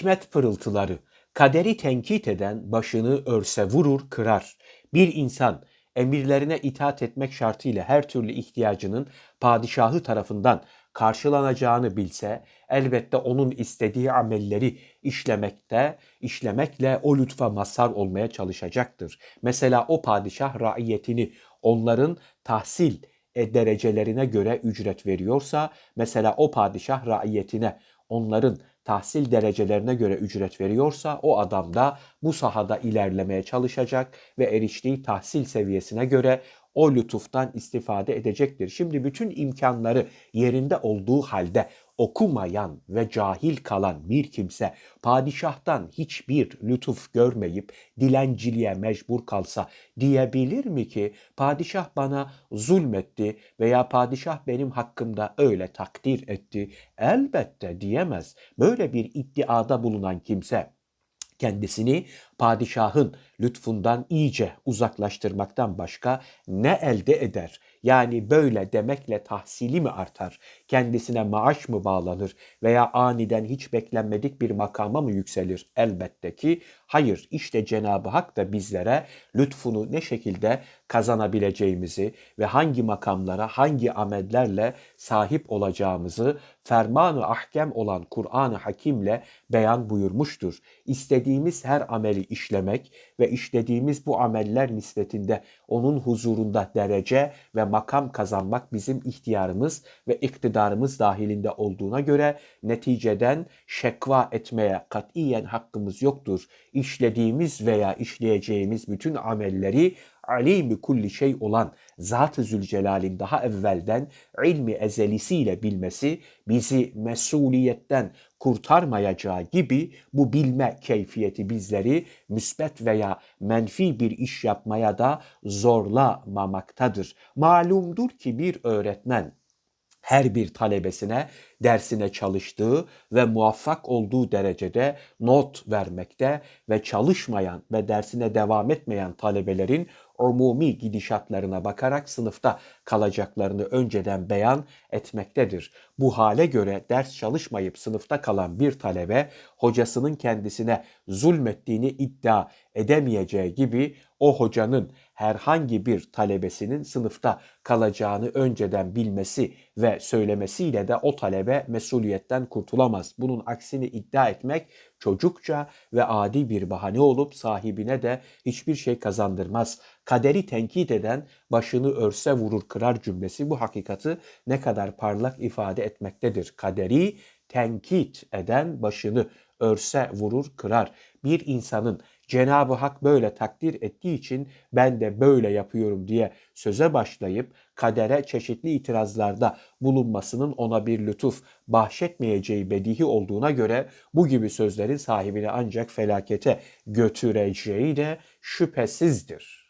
Hikmet pırıltıları, kaderi tenkit eden başını örse vurur kırar. Bir insan emirlerine itaat etmek şartıyla her türlü ihtiyacının padişahı tarafından karşılanacağını bilse elbette onun istediği amelleri işlemekte, işlemekle o lütfa mazhar olmaya çalışacaktır. Mesela o padişah raiyetini onların tahsil e, derecelerine göre ücret veriyorsa, mesela o padişah raiyetine onların tahsil derecelerine göre ücret veriyorsa o adam da bu sahada ilerlemeye çalışacak ve eriştiği tahsil seviyesine göre o lütuftan istifade edecektir. Şimdi bütün imkanları yerinde olduğu halde okumayan ve cahil kalan bir kimse padişahtan hiçbir lütuf görmeyip dilenciliğe mecbur kalsa diyebilir mi ki padişah bana zulmetti veya padişah benim hakkımda öyle takdir etti? Elbette diyemez. Böyle bir iddiada bulunan kimse kendisini padişahın lütfundan iyice uzaklaştırmaktan başka ne elde eder? Yani böyle demekle tahsili mi artar? Kendisine maaş mı bağlanır? Veya aniden hiç beklenmedik bir makama mı yükselir? Elbette ki hayır. İşte Cenab-ı Hak da bizlere lütfunu ne şekilde kazanabileceğimizi ve hangi makamlara, hangi amellerle sahip olacağımızı fermanı ahkem olan Kur'an-ı Hakim'le beyan buyurmuştur. İstediğimiz her ameli işlemek ve işlediğimiz bu ameller nispetinde onun huzurunda derece ve makam kazanmak bizim ihtiyarımız ve iktidarımız dahilinde olduğuna göre neticeden şekva etmeye katiyen hakkımız yoktur. İşlediğimiz veya işleyeceğimiz bütün amelleri alimi kulli şey olan Zat-ı Zülcelal'in daha evvelden ilmi ezelisiyle bilmesi bizi mesuliyetten kurtarmayacağı gibi bu bilme keyfiyeti bizleri müsbet veya menfi bir iş yapmaya da zorlamamaktadır. Malumdur ki bir öğretmen her bir talebesine dersine çalıştığı ve muvaffak olduğu derecede not vermekte ve çalışmayan ve dersine devam etmeyen talebelerin umumi gidişatlarına bakarak sınıfta kalacaklarını önceden beyan etmektedir. Bu hale göre ders çalışmayıp sınıfta kalan bir talebe hocasının kendisine zulmettiğini iddia edemeyeceği gibi o hocanın herhangi bir talebesinin sınıfta kalacağını önceden bilmesi ve söylemesiyle de o talebe mesuliyetten kurtulamaz. Bunun aksini iddia etmek çocukça ve adi bir bahane olup sahibine de hiçbir şey kazandırmaz. Kaderi tenkit eden başını örse vurur kırar cümlesi bu hakikati ne kadar parlak ifade etmektedir. Kaderi tenkit eden başını örse vurur kırar. Bir insanın Cenab-ı Hak böyle takdir ettiği için ben de böyle yapıyorum diye söze başlayıp kadere çeşitli itirazlarda bulunmasının ona bir lütuf bahşetmeyeceği bedihi olduğuna göre bu gibi sözlerin sahibini ancak felakete götüreceği de şüphesizdir.